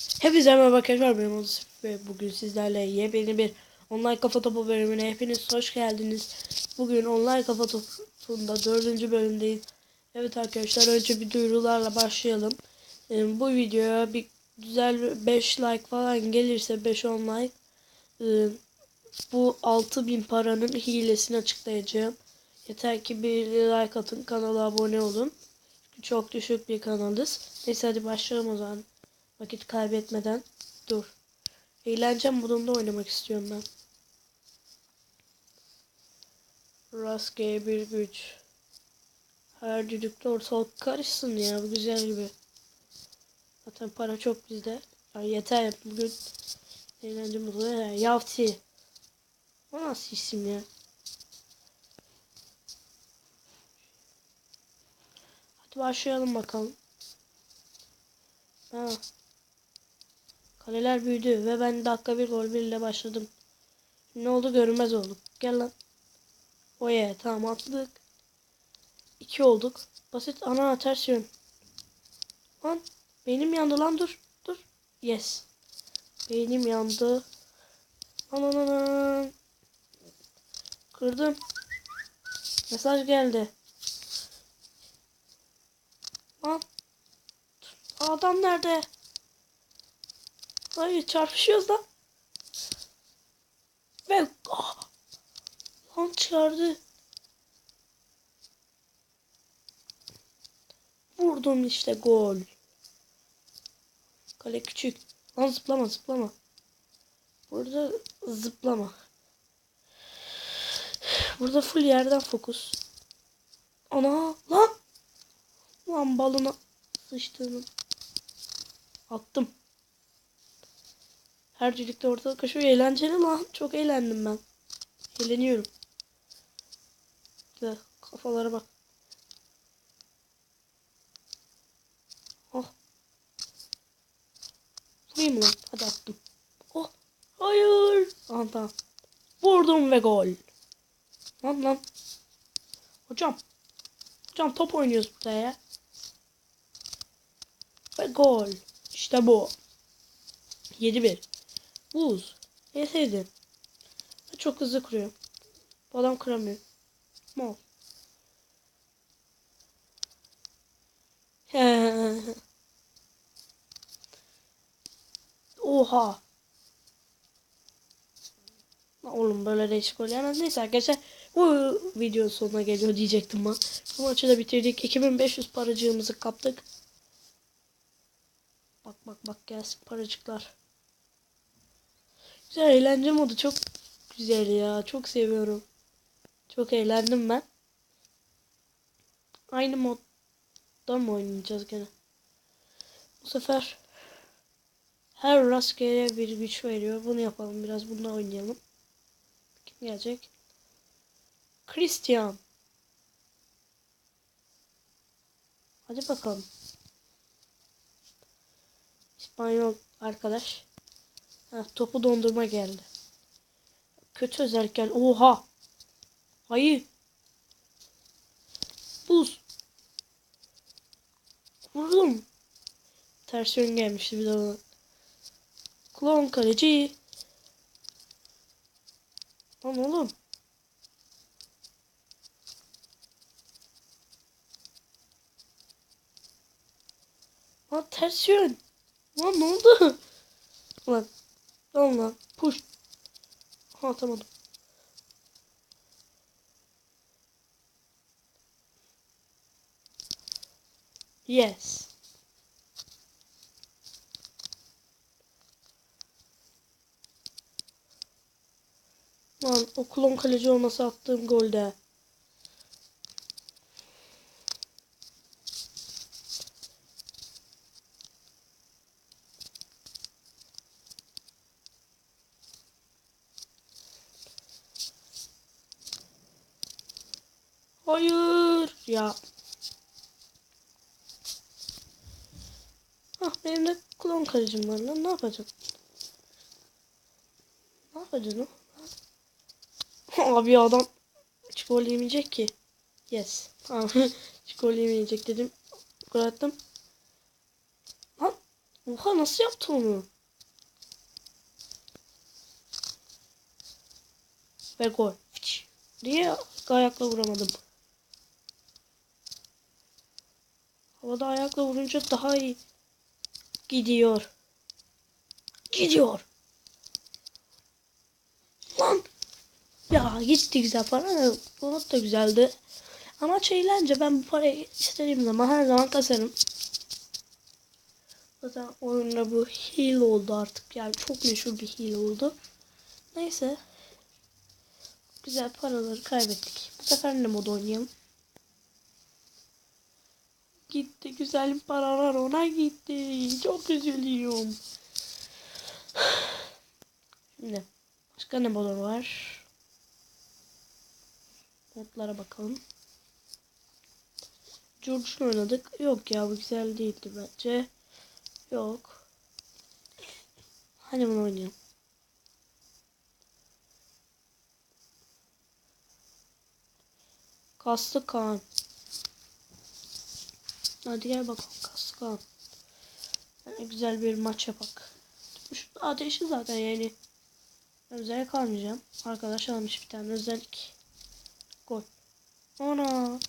Hepinize merhaba arkadaşlar benim adım Sif ve bugün sizlerle yepyeni bir online kafa topu bölümüne hepiniz hoş geldiniz. Bugün online kafa topunda dördüncü bölümdeyiz. Evet arkadaşlar önce bir duyurularla başlayalım. Ee, bu videoya bir güzel 5 like falan gelirse 5-10 like e, bu 6000 paranın hilesini açıklayacağım. Yeter ki bir like atın kanala abone olun. Çünkü çok düşük bir kanalız. Neyse hadi başlayalım o zaman. Vakit kaybetmeden dur. Eğlence modunda oynamak istiyorum ben. Rastgele bir güç. Her düdükte ortalık karışsın ya bu güzel gibi. Zaten para çok bizde. Ya yeter bugün eğlence modu. Ya, Yavti. O nasıl isim ya? Hadi başlayalım bakalım. Ha. Kaleler büyüdü ve ben dakika bir gol bir ile başladım. Ne oldu görünmez olduk. Gel lan. Oye tamam atladık. İki olduk. Basit ana ters yön. Lan beynim yandı lan dur. Dur. Yes. Beynim yandı. Lan. Kırdım. Mesaj geldi. Lan. Adam nerede? Hayır çarpışıyoruz lan. Ve ah, lan çıkardı. Vurdum işte gol. Kale küçük. Lan zıplama zıplama. Burada zıplama. Burada full yerden fokus. Ana lan. Lan balına sıçtığını. Attım. Her çocukta ortalık koşuyor. Eğlenceli lan. Çok eğlendim ben. Eğleniyorum. Güzel. Kafalara bak. Oh. Vurayım lan? Hadi attım. Oh. Hayır. Aha tamam. Vurdum ve gol. Lan lan. Hocam. Hocam top oynuyoruz burada ya. Ve gol. İşte bu. 7-1. Buz. Ne sevdim. Çok hızlı kuruyor. Bu adam kıramıyor. Mal. Oha. Oğlum böyle değişik yemez. Neyse arkadaşlar bu videonun sonuna geliyor diyecektim ben. Bu maçı da bitirdik. 2500 paracığımızı kaptık. Bak bak bak gelsin paracıklar. Güzel eğlence modu çok güzel ya. Çok seviyorum. Çok eğlendim ben. Aynı modda mı oynayacağız gene? Bu sefer her rastgele bir güç veriyor. Bunu yapalım biraz. Bununla oynayalım. Kim gelecek? Christian. Hadi bakalım. İspanyol arkadaş. Ha, topu dondurma geldi. Kötü özellik. Oha. Hayır. Buz. Vurdum. Ters yön gelmişti bir de ona. Klon kaleci. Lan oğlum. Lan ters yön. Lan ne oldu? Lan. Lan lan. Push. Ha atamadım. Yes. Lan o klon kaleci olmasa attığım golde. Hayır ya. Ah benim de klon kalecim var lan. Ne yapacağım? Ne yapacaksın o? Abi adam gol yemeyecek ki. Yes. Tamam. gol yemeyecek dedim. Gol attım. Lan Oha nasıl yaptı onu? Ve gol. Niye ayakla vuramadım? Havada ayakla vurunca daha iyi gidiyor. Gidiyor. Lan. Ya gitti güzel para. Bu da güzeldi. Amaç eğlence. Ben bu parayı istediğim zaman her zaman kasarım. Zaten oyunda bu heal oldu artık. Yani çok meşhur bir heal oldu. Neyse. Güzel paraları kaybettik. Bu sefer ne mod oynayalım? Gitti güzel paralar ona gitti. Çok üzülüyorum. Şimdi başka ne mod var? Modlara bakalım. George'un oynadık. Yok ya bu güzel değildi bence. Yok. Hadi bunu oynayalım. Kaslı Kaan. Hadi gel bakalım Kaslı Kaan. Yani güzel bir maç yapak. Şu ateşi zaten yani. Özel kalmayacağım. Arkadaş almış bir tane özellik. Gol. Ana.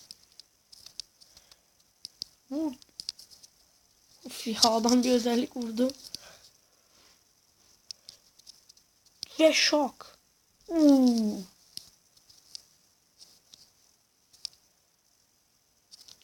Vur. Of ya adam bir özellik vurdu. Ve şok. Uuu.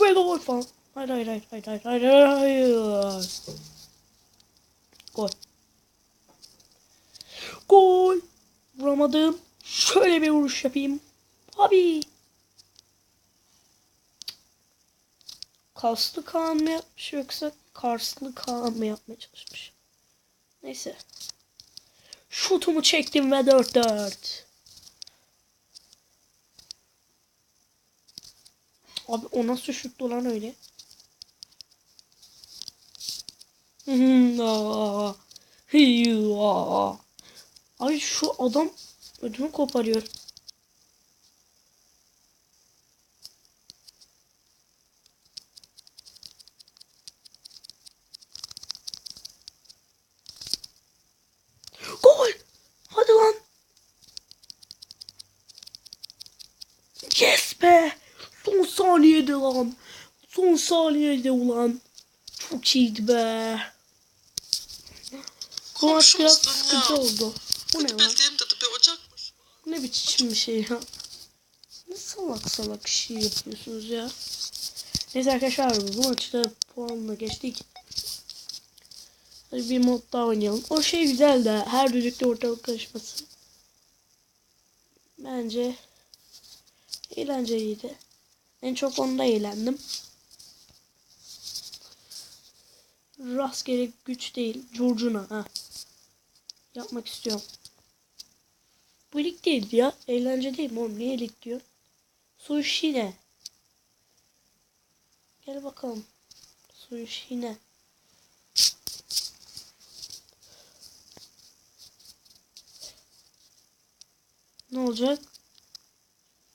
Ve gol falan. Hayır hayır hayır hayır hayır hayır hayır. Gol. Gol. Vuramadım. Şöyle bir vuruş yapayım. Abi. Kaslı Kaan mı yapmış yoksa Karslı Kaan mı yapmaya çalışmış? Neyse. Şutumu çektim ve 4-4. Abi o nasıl şuttu lan öyle? Hmm. Ay şu adam ödümü koparıyor. Gol! Hadi lan! Yes be! Son saniyede lan! Son saniyede ulan! Çok iyiydi be! Bu maç biraz ya. oldu. Bu ne lan? Ne biçim bir şey ya? Ne salak salak şey yapıyorsunuz ya? Neyse arkadaşlar bu maçta puanla geçtik. Hadi bir mod daha oynayalım. O şey güzel de her düdükte ortalık karışması. Bence eğlenceliydi. En çok onda eğlendim. Rastgele güç değil. Curcuna ha. Yapmak istiyorum. Bu lig değil ya. Eğlence değil mi oğlum? Niye lig diyor? Sushi ne? Gel bakalım. Sushi ne? Ne olacak?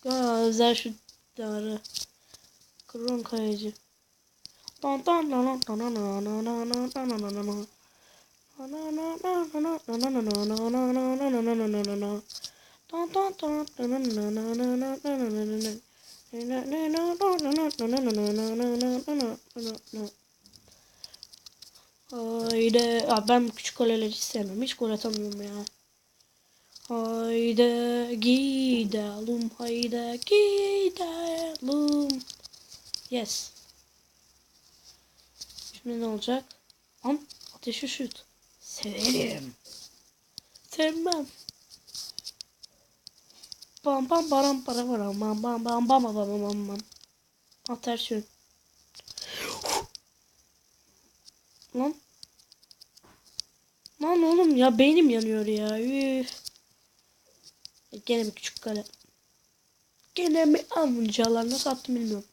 Ya özel şu damarı. Kron kayıcı. Haydi. Ben küçük kaleleri sevmem. Hiç gol atamıyorum ya. Haydi gidelim. Haydi gidelim. Yes. Şimdi ne olacak? Am ateşi şut. Severim. Sevmem. Bam bam baram para baram bam bam bam bam bam bam bam bam. Ha ters yön. Lan. Lan oğlum ya beynim yanıyor ya. Üf. Gene mi küçük kale? Gene mi amcalar nasıl attım bilmiyorum.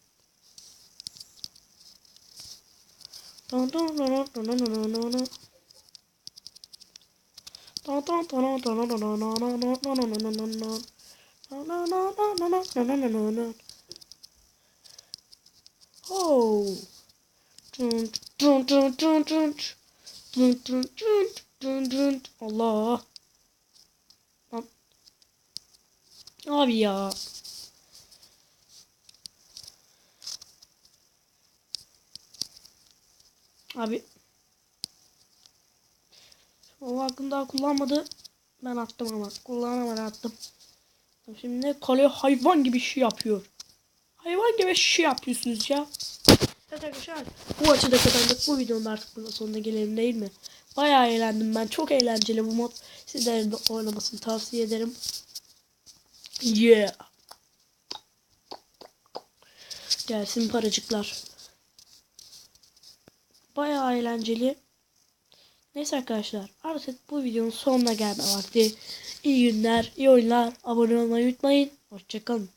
Allah. Abi ya. Abi. O hakkını daha kullanmadı. Ben attım ama. Kullanamadan attım. Şimdi kale hayvan gibi şey yapıyor. Hayvan gibi şey yapıyorsunuz ya. Evet arkadaşlar bu açıda kazandık. Bu videonun artık burada sonuna gelelim değil mi? Bayağı eğlendim ben. Çok eğlenceli bu mod. Sizlerin de oynamasını tavsiye ederim. Yeah. Gelsin paracıklar. Bayağı eğlenceli. Neyse arkadaşlar artık bu videonun sonuna gelme vakti. İyi günler, iyi oyunlar. Abone olmayı unutmayın. Hoşçakalın.